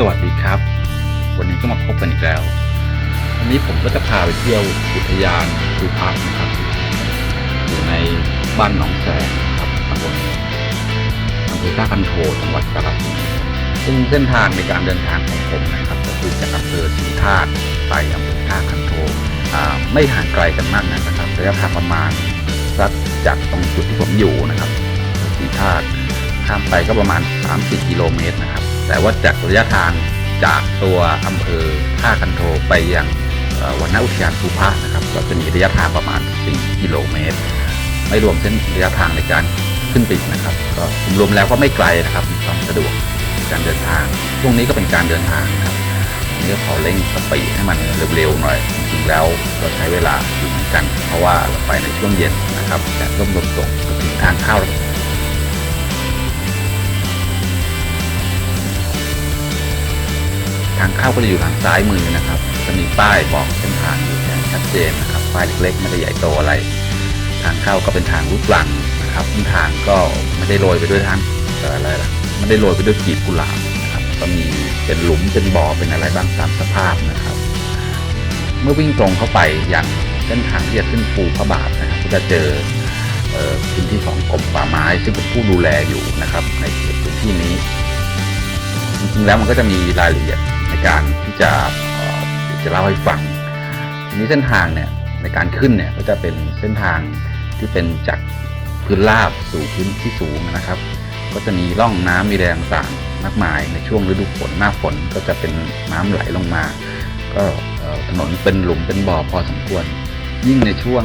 สวัสดีครับ วันนี้ก็มาพบกันอีกแล้ว วันนี้ผมก็จะพาไปเที่ยวอุทยานภูพักนะครับ อยู่ในบ้านหนองแสงครับตำบลอำเภอท่าคันโทจังหวัดกาฬสินธุ์ซึ่งเส้นทางในการเดินทางของผมนะครับก็คือจากอำเภอศรีธาตุไปอำเภอท่าคันโทไม่ห่างไกลกันมากนะครับระยะทางประมาณสักจากตรงจุดที่ผมอยู่นะครับศรีธาตุข้ามไปก็ประมาณ 30 กิโลเมตรนะครับ แต่ว่าจากระยะทางจากตัวอำเภอท่าคันโทไปยังเอ่อวนอุทยานภูพานะครับ ก็จะมีระยะทางประมาณ 4 กิโลเมตร ไม่รวมเส้นระยะทางในการขึ้นไปอีกนะครับ ก็รวมแล้วก็ไม่ไกลนะครับมีความสะดวกในการเดินทาง ช่วงนี้ก็เป็นการเดินทางครับนี่ก็ขอเร่งสปีดให้มันเร็วๆหน่อย จริงๆแล้วก็ใช้เวลาอยู่เหมือนกัน เพราะว่าเราไปในช่วงเย็นนะครับแดดร่มลมตกก็ถึงทางเข้า ทางเข้าก็จะอยู่ทางซ้ายมือนะครับ จะมีป้ายบอกเส้นทางอยู่อย่างชัดเจนนะครับป้ายเล็กๆไม่ได้ใหญ่โตอะไร ทางเข้าก็เป็นทางลูกลังนะครับเส้นทางก็ไม่ได้โรยไปด้วยทางอ่อะไรล่ะไม่ได้โรยไปด้วยกีบกุหลาบนะครับ ก็มีเป็นหลุมเป็นบ่อเป็นอะไรบ้างตามสภาพนะครับ เมื่อวิ่งตรงเข้าไปอย่างเส้นทางที่จะขึ้นภูพระบาทนะครับก็จะเจอพื้นที่ของกรมป่าไม้ ซึ่งเป็นผู้ดูแลอยู่นะครับ ในเขตพื้นที่นี้ จริงๆแล้วมันก็จะมีรายละเอียด การที่จะจะเล่าให้ฟังทีนี้เส้นทางเนี่ยในการขึ้นเนี่ยก็จะเป็นเส้นทางที่เป็นจากพื้นราบสู่พื้นที่สูงนะครับ ก็จะมีร่องน้ำมีแรงต่างมากมายในช่วงฤดูฝนหน้าฝนก็จะเป็นน้ำไหลลงมา ก็ถนนเป็นหลุมเป็นบ่อพอสมควร ยิ่งในช่วง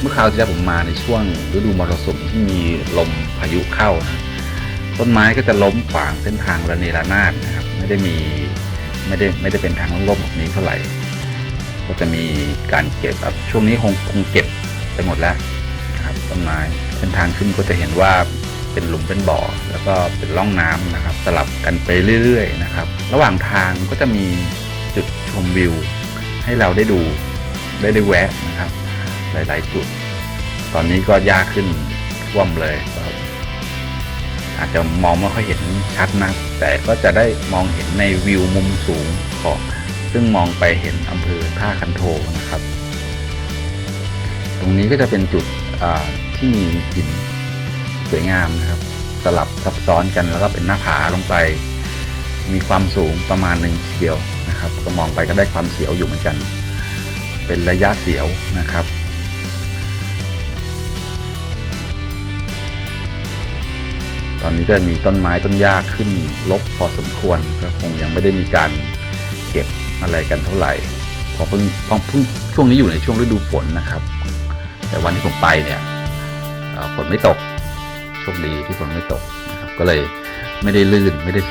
เมื่อคราวที่แล้วผมมาในช่วงฤดูมรสุมที่มีลมพายุเข้านะต้นไม้ก็จะล้มขวางเส้นทางระเนระนาดนะครับ ไม่ได้มี ไม่ได้ไม่ได้เป็นทางล่งๆแบบนี้เท่าไหร่ ก็จะมีการเก็บครับช่วงนี้คงคงเก็บไปหมดแล้วนะครับต้นไม้เส้นทางขึ้นก็จะเห็นว่าเป็นหลุมเป็นบ่อ แล้วก็เป็นร่องน้ำนะครับ สลับกันไปเรื่อยๆนะครับ ระหว่างทางก็จะมีจุดชมวิว ให้เราได้ดูได้ได้แวะนะครับ หลาย ๆ จุด ตอนนี้ก็ยากขึ้นท่วมเลย อาจจะมองไม่ค่อยเห็นชัดนะแต่ก็จะได้มองเห็นในวิวมุมสูงของซึ่งมองไปเห็นอำเภอท่าคันโทนะครับ ตรงนี้ก็จะเป็นจุดที่มีหินสวยงามนะครับ สลับซับซ้อนกันแล้วก็เป็นหน้าผาลงไป มีความสูงประมาณหนึ่งเสียวนะครับ ก็มองไปก็ได้ความเสียวอยู่เหมือนกัน เป็นระยะเสียวนะครับ ตอนนี้ก็มีต้นไม้ต้นหญ้าขึ้นลบพอสมควรก็คงยังไม่ได้มีการเก็บอะไรกันเท่าไหร่พราะเพิ่งเพราะเพิ่งช่วงนี้อยู่ในช่วงฤดูฝนนะครับ แต่วันที่ผมไปเนี่ยฝนไม่ตกโชคดีที่ฝนไม่ตกนะครับ ก็เลยไม่ได้ลื่นไม่ได้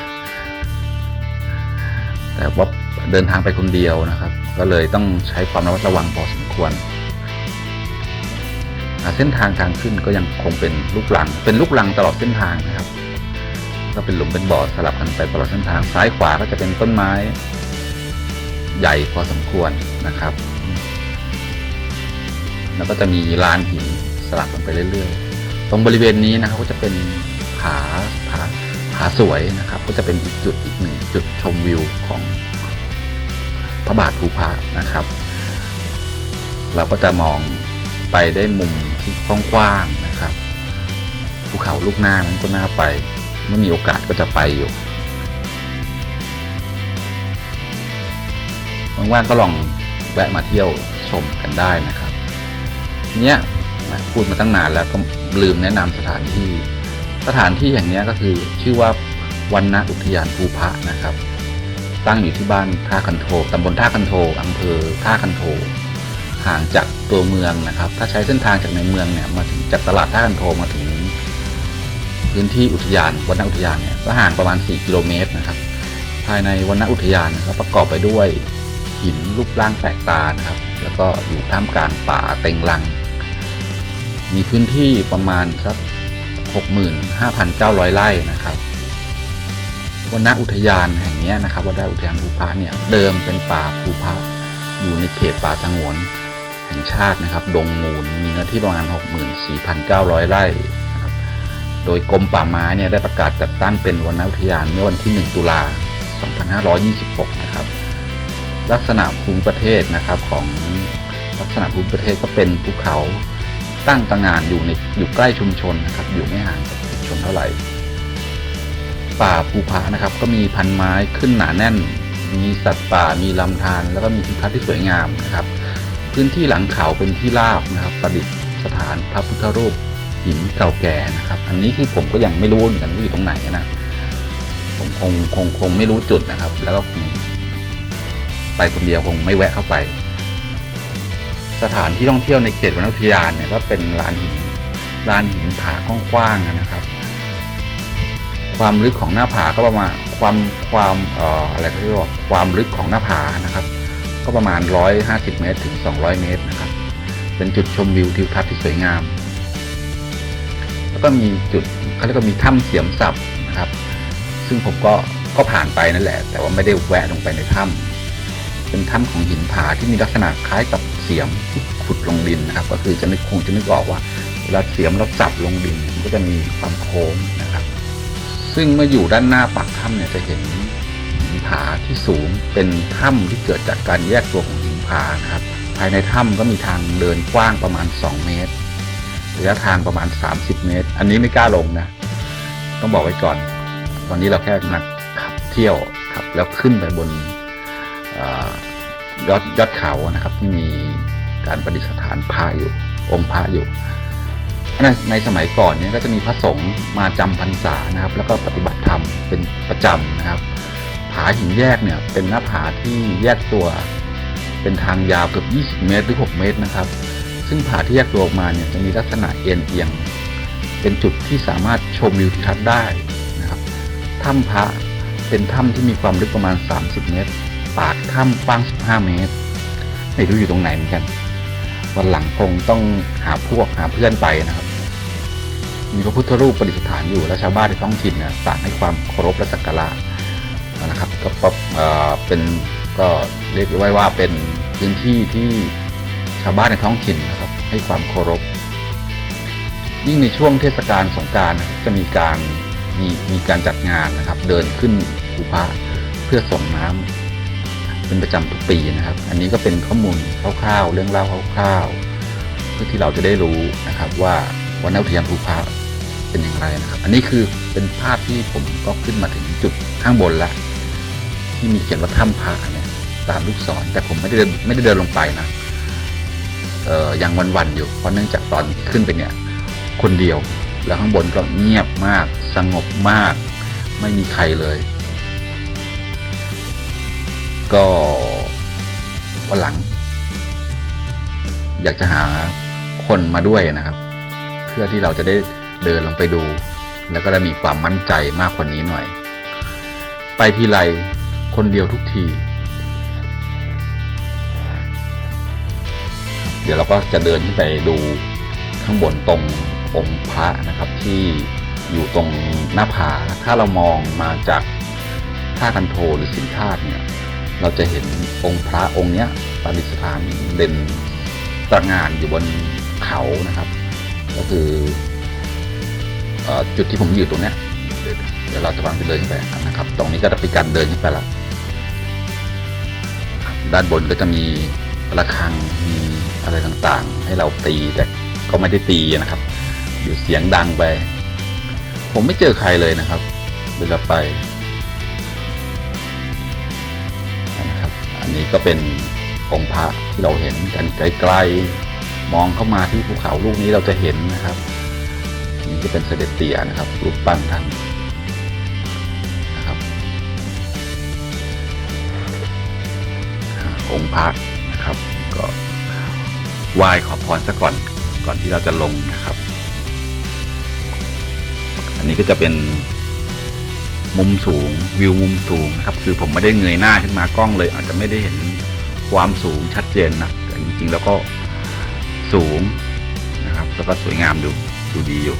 แต่ว่าเดินทางไปคนเดียวนะครับ ก็เลยต้องใช้ความระมัดระวังพอสมควร เส้นทางทางขึ้นก็ยังคงเป็นลูกลัง เป็นลูกลังตลอดเส้นทางนะครับ ก็เป็นหลุมเป็นบ่อสลับกันไปตลอดเส้นทางซ้ายขวาก็จะเป็นต้นไม้ ใหญ่พอสมควรนะครับ แล้วก็จะมีลานหินสลับกันไปเรื่อยๆ ตรงบริเวณนี้นะครับก็จะเป็นผาผาผาสวยนะครับ ก็จะเป็นอีกจุดอีกหนึ่งจุดชมวิวของพระบาทภูพานะครับ เราก็จะมองไปได้มุม ที่กว้างๆนะครับภูเขาลูกหน้านั้นก็น่าไปเมื่อมีโอกาสก็จะไปอยู่ว่างๆก็ลองแวะมาเที่ยวชมกันได้นะครับเนี้ยพูดมาตั้งนานแล้วก็ลืมแนะนำสถานที่ สถานที่อย่างนี้ก็คือชื่อว่าวันณอุทยานภูพระนะครับ ตั้งอยู่ที่บ้านท่าคันโทตำบลท่าคันโทอำเภอท่าคันโท ห่างจากตัวเมืองนะครับ ถ้าใช้เส้นทางจากในเมืองเนี่ยมาถึงจากตลาดท่าคันโทมาถึง พื้นที่อุทยานวันอุทยานเนี่ยก็ห่างประมาณ 4 กิโลเมตรนะครับ ภายในวันอุทยานนะครับประกอบไปด้วยหินรูปร่างแปลกตานะครับ แล้วก็อยู่ท่ามกลางป่าเต็งรัง มีพื้นที่ประมาณสัก65,900 ไร่นะครับวันอุทยานแห่งนี้นะครับวันอุทยานภูพาเนี่ยเดิมเป็นป่าภูพาอยู่ในเขตป่าสงวน แห่งชาตินะครับดงมูลมีเนื้อที่ประมาณ 64,900 ไร่นะครับโดยกรมป่าไม้เนี่ยได้ประกาศจัดตั้งเป็นวนอุทยานเมื่อวันที่ 1 ตุลา 2526 นะครับ ลักษณะภูมิประเทศนะครับของลักษณะภูมิประเทศก็เป็นภูเขาตั้งตระหง่านอยู่ในอยู่ใกล้ชุมชนนะครับ อยู่ไม่ห่างจากชุมชนเท่าไหร่ ป่าภูผานะครับ ก็มีพันไม้ขึ้นหนาแน่น มีสัตว์ป่ามีลำธารแล้วก็มีทิวทัศน์ที่สวยงามนะครับ พื้นที่หลังเขาเป็นที่ราบนะครับ ประดิษฐานพระพุทธรูปหินเก่าแก่นะครับ อันนี้คือผมก็ยังไม่รู้เหมือนกันว่าอยู่ตรงไหนนะผมคงคงคงไม่รู้จุดนะครับ แล้วก็ไปคนเดียวคงไม่แวะเข้าไป สถานที่ท่องเที่ยวในเขตวรรณอุทยานเนี่ยก็เป็นลานหินลานหินผากว้างๆนะครับ ความลึกของหน้าผาก็ประมาณความความเอ่ออะไรเขาเรียกว่าความลึกของหน้าผานะครับ ก็ประมาณ 150 เมตรถึง 200 เมตรนะครับ เป็นจุดชมวิวทิวทัศน์ที่สวยงาม แล้วก็มีจุดเขาเรียกว่ามีถ้ำเสียมสับนะครับ ซึ่งผมก็ก็ผ่านไปนั่นแหละ แต่ว่าไม่ได้แวะลงไปในถ้ำเป็นถ้ำของหินผาที่มีลักษณะคล้ายกับเสียมที่ขุดลงดินนะครับ ก็คือจะนึกคงจะนึกออกว่าเวลาเสียมเราสับลงดินมันก็จะมีความโค้งนะครับ ซึ่งเมื่ออยู่ด้านหน้าปากถ้ำเนี่ยจะเห็น ผาที่สูง เป็นถ้ำที่เกิดจากการแยกตัวของหินผานะครับ ภายในถ้ำก็มีทางเดินกว้างประมาณ 2 เมตร ระยะทางประมาณ 30 เมตร อันนี้ไม่กล้าลงนะ ต้องบอกไว้ก่อนวันนี้เราแค่นักขับเที่ยวขับ แล้วขึ้นไปบนอยอดยอดเขานะครับที่มีการประดิษฐานพระอยู่ องค์พระอยู่ในในสมัยก่อนเนี่ยก็จะมีพระสงฆ์มาจำพรรษานะครับ แล้วก็ปฏิบัติธรรมเป็นประจำนะครับ ผาหินแยกเนี่ยเป็นหน้าผาที่แยกตัว เป็นทางยาวเกือบ 20 เมตรหรือ 6 เมตรนะครับ ซึ่งผาที่แยกตัวออกมาเนี่ยจะมีลักษณะเอียงเอียง เป็นจุดที่สามารถชมวิวทิวทัศน์ได้นะครับถ้ำพระเป็นถ้ำที่มีความลึกประมาณ 30 เมตร ปากถ้ำกว้าง 15 เมตร ไม่รู้อยู่ตรงไหนเหมือนกัน วันหลังคงต้องหาพวกหาเพื่อนไปนะครับ มีพระพุทธรูปประดิษฐานอยู่และชาวบ้านในท้องถิ่นเนี่ยต่างให้ความเคารพและสักการะ นะครับก็เป็นก็เรียกไว้ว่าเป็นพื้นที่ที่ชาวบ้านในท้องถิ่นนะครับ ให้ความเคารพ ยิ่งในช่วงเทศกาลสงการจะมีการมีมีการจัดงานนะครับ เดินขึ้นภูพระเพื่อส่งน้ำเป็นประจำทุกปีนะครับ อันนี้ก็เป็นข้อมูลคร่าวๆเรื่องเล่าคร่าวๆเพื่อที่เราจะได้รู้นะครับ ว่าวันนอุทยานภูพระเป็นอย่างไรนะครับ อันนี้คือเป็นภาพที่ผมก็ขึ้นมาถึงจุดข้างบนละ ที่มีเขียนว่าถ้ำพระเนี่ยตามลูกศร แต่ผมไม่ได้เดินไม่ได้เดินลงไปนะเออยังวันๆอยู่เพราะเนื่องจากตอนขึ้นไปเนี่ย คนเดียว แล้วข้างบนก็เงียบมาก สงบมาก ไม่มีใครเลย ก็วันหลัง อยากจะหาคนมาด้วยนะครับ เพื่อที่เราจะได้เดินลงไปดู แล้วก็ได้มีความมั่นใจมากกว่านี้หน่อย ไปทีไร คนเดียวทุกที เดี๋ยวเราก็จะเดินขึ้นไปดูข้างบนตรงองค์พระนะครับที่อยู่ตรงหน้าผา ถ้าเรามองมาจากท่าคันโทหรือสินธาตุเนี่ย เราจะเห็นองค์พระองค์เนี้ยประดิษฐานเด่นตระงานอยู่บนเขานะครับ ก็คืออจุดที่ผมอยู่ตรงเนี้ยเดี๋ยวเราจะวางไปเดินขึ้นไปนะครับ ตรงนี้ก็จะเป็นการเดินขึ้นไปแล้ว ด้านบนก็จะมีระฆังมีอะไรต่างๆ ให้เราตีแต่ก็ไม่ได้ตีนะครับ อยู่เสียงดังไป ผมไม่เจอใครเลยนะครับ เวลาไปนะครับ อันนี้ก็เป็นองค์พระที่เราเห็นกันไกลๆมองเข้ามาที่ภูเขาลูกนี้เราจะเห็นนะครับ นี่จะเป็นเสด็จเตี่ยนะครับรูปปั้นท่าน องค์พระนะครับ ก็ไหว้ขอพรซะก่อนก่อนที่เราจะลงนะครับ อันนี้ก็จะเป็นมุมสูงวิวมุมสูงนะครับ คือผมไม่ได้เงยหน้าขึ้นมากล้องเลย อาจจะไม่ได้เห็นความสูงชัดเจนนะแต่จริงๆแล้วก็สูงนะครับ แล้วก็สวยงามดูดูดีอยู่